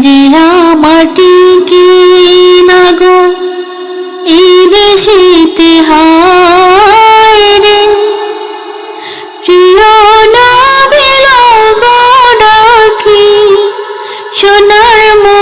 যে মাটি কি না গো? এই দেশিতে হায় প্রিয় না ডাকি সোনার মদিনায়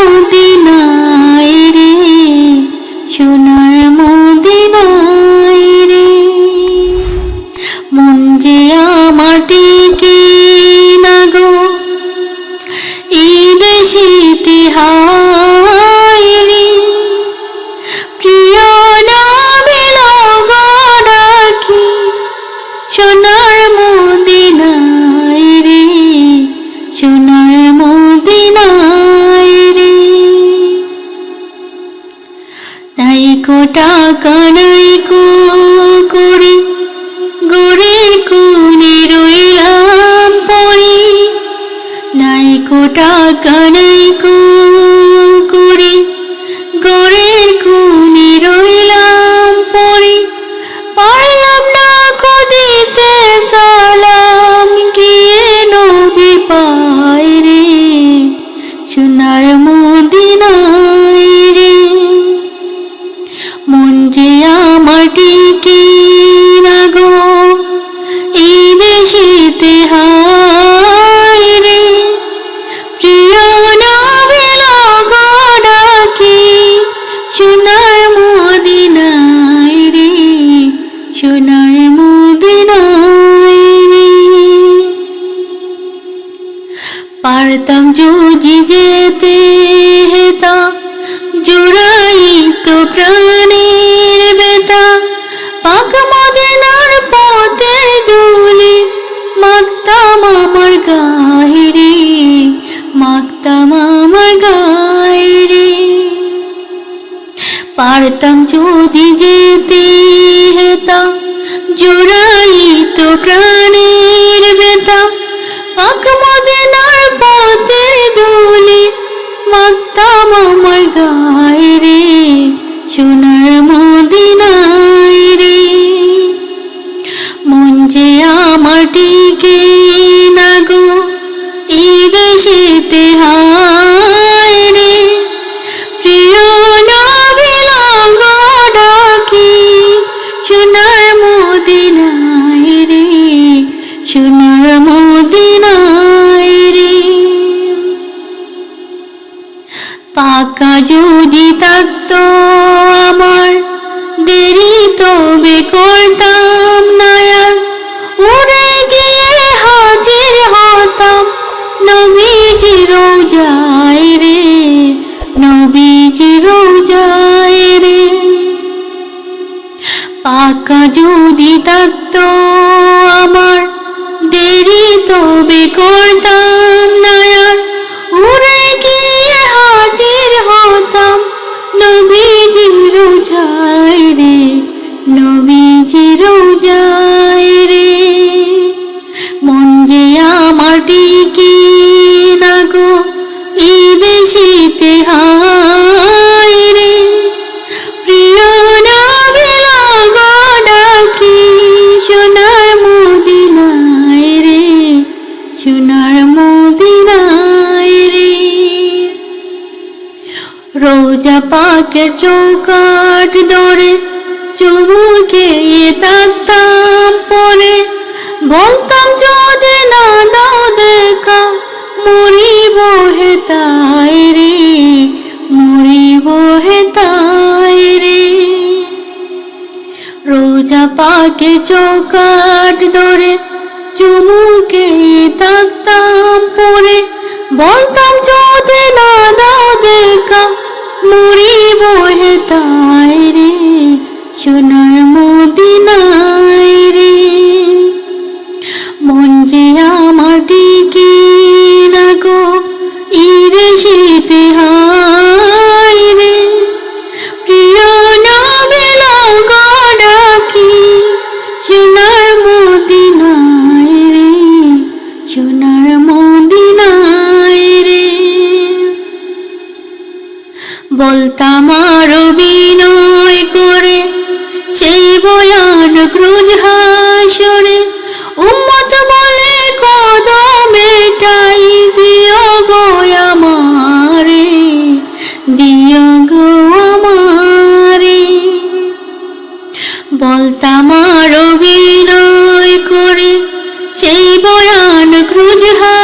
সোনার মদিনায় রে, সোনার মদিনায় রে। নাই কোটা কানাই কো করে গড়ে কোনে রইলাম পড়ি। নাই কোটা কানাই কো যদি যেতে হেতা, জোড়াই তো প্রাণের বেতা পাক মদিনার পথের দুলি মাগতাম আমার গায়ে রে মাগতাম আমার গায়ে পারতাম যদি যেতে হেতা, জোড়াই তো প্রাণের গায়ে রে, সোনার মদিনায় রে। মন যে আমার টিকে না গো এই দেশেতে হায় রে। প্রিয় নবী লগো ডাকি সোনার মদিনায় রে, সোনার মদিনায় পাকা যদি থাকতো আমার, দেরি তবে করতাম নয়ার উড়ে গিয়ে হাজির হতাম, নবীজি রোজায় রে, নবীজি রোজায় রে। পাকা যদি থাকতো আমার, দেরি তবে করতাম নয়ার রোজা পাকের চৌকাট ধরে চুমুকে থাকতাম পরে। বলতাম, যদি না দাও দেখা, মরিব হেতায় রে, মরিব হেতায় রে। রোজা পাকে চৌকাট ধরে চুমুকে থাকতাম পরে। বলতাম, যদি না দাও দেখা মরিব হেতায় রে সোনার মদিনায় বলতাম আর বিনয় করে, সেই বয়ান ক্রুজ হাসরে, উম্মত বলে কদমে টাই দিও গো আমারে, দিও গো আমারে। বলতাম আর বিনয় করে, সেই বয়ান ক্রুজ হাসরে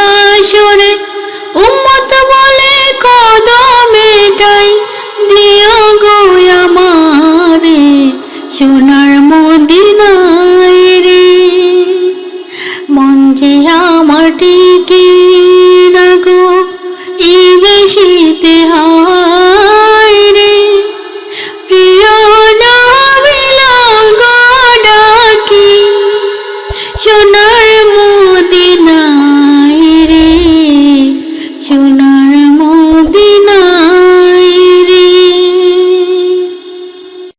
শোনা